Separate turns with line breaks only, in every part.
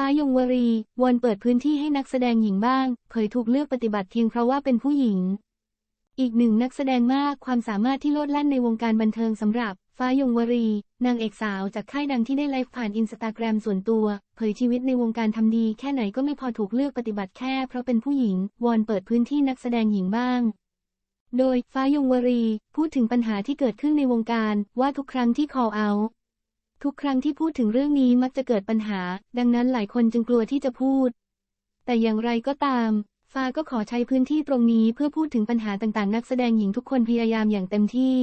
ฟ้ายงวรีวอนเปิดพื้นที่ให้นักแสดงหญิงบ้าง เผยถูกเลือกปฏิบัติเพียงเพราะว่าเป็นผู้หญิง อีกหนึ่งนักแสดงมากความสามารถที่โลดแล่นในวงการบันเทิงสำหรับ ฟ้ายงวรี นางเอกสาวจากค่ายดังที่ได้ไลฟ์ผ่านอินสตาแกรมส่วนตัว เผยชีวิตในวงการทำดีแค่ไหนก็ไม่พอถูกเลือกปฏิบัติแค่เพราะเป็นผู้หญิง วอนเปิดพื้นที่นักแสดงหญิงบ้างโดยฟ้ายงวรี พูดถึงปัญหาที่เกิดขึ้นในวงการว่าทุกครั้งที่ call out ทุกครั้งที่พูดถึงเรื่องนี้มักจะเกิดปัญหา ดังนั้นหลายคนจึงกลัวที่จะพูด แต่อย่างไรก็ตาม ฟ้าก็ขอใช้พื้นที่ตรงนี้เพื่อพูดถึงปัญหาต่างๆ นักแสดงหญิงทุกคนพยายามอย่างเต็มที่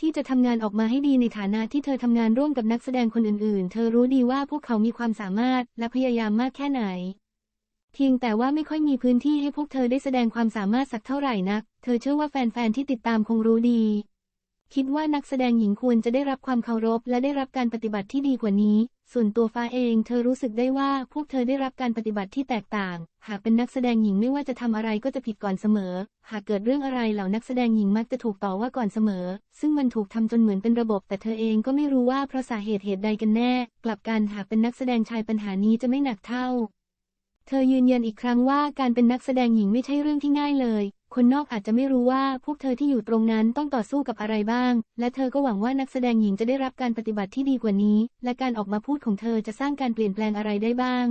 ที่จะทำงานออกมาให้ดีในฐานะที่เธอทำงานร่วมกับนักแสดงคนอื่นๆ เธอรู้ดีว่าพวกเขามีความสามารถและพยายามมากแค่ไหน เพียงแต่ว่าไม่ค่อยมีพื้นที่ให้พวกเธอได้แสดงความสามารถสักเท่าไหร่นัก เธอเชื่อว่าแฟนๆที่ติดตามคงรู้ดี คิดว่านักแสดงหญิงควรจะได้รับความเคารพ และได้รับการปฏิบัติที่ดีกว่านี้ ส่วนตัวฟ้าเอง เธอรู้สึกได้ว่าพวกเธอได้รับการปฏิบัติที่แตกต่าง หากเป็นนักแสดงหญิงไม่ว่าจะทำอะไรก็จะผิดก่อนเสมอ หากเกิดเรื่องอะไรเหล่านักแสดงหญิงมักจะถูกต่อว่าก่อนเสมอ ซึ่งมันถูกทำจนเหมือนเป็นระบบ แต่เธอเองก็ไม่รู้ว่าเพราะสาเหตุเหตุใดกันแน่ กลับกันหากเป็นนักแสดงชายปัญหานี้จะไม่หนักเท่า เธอยืนยันอีกครั้งว่าการเป็นนักแสดงหญิงไม่ใช่เรื่องที่ง่ายเลย คนนอกอาจจะไม่รู้ว่าพวกเธอที่อยู่ตรงนั้นต้องต่อสู้กับอะไรบ้าง และเธอก็หวังว่านักแสดงหญิงจะได้รับการปฏิบัติที่ดีกว่านี้ และการออกมาพูดของเธอจะสร้างการเปลี่ยนแปลงอะไรได้บ้าง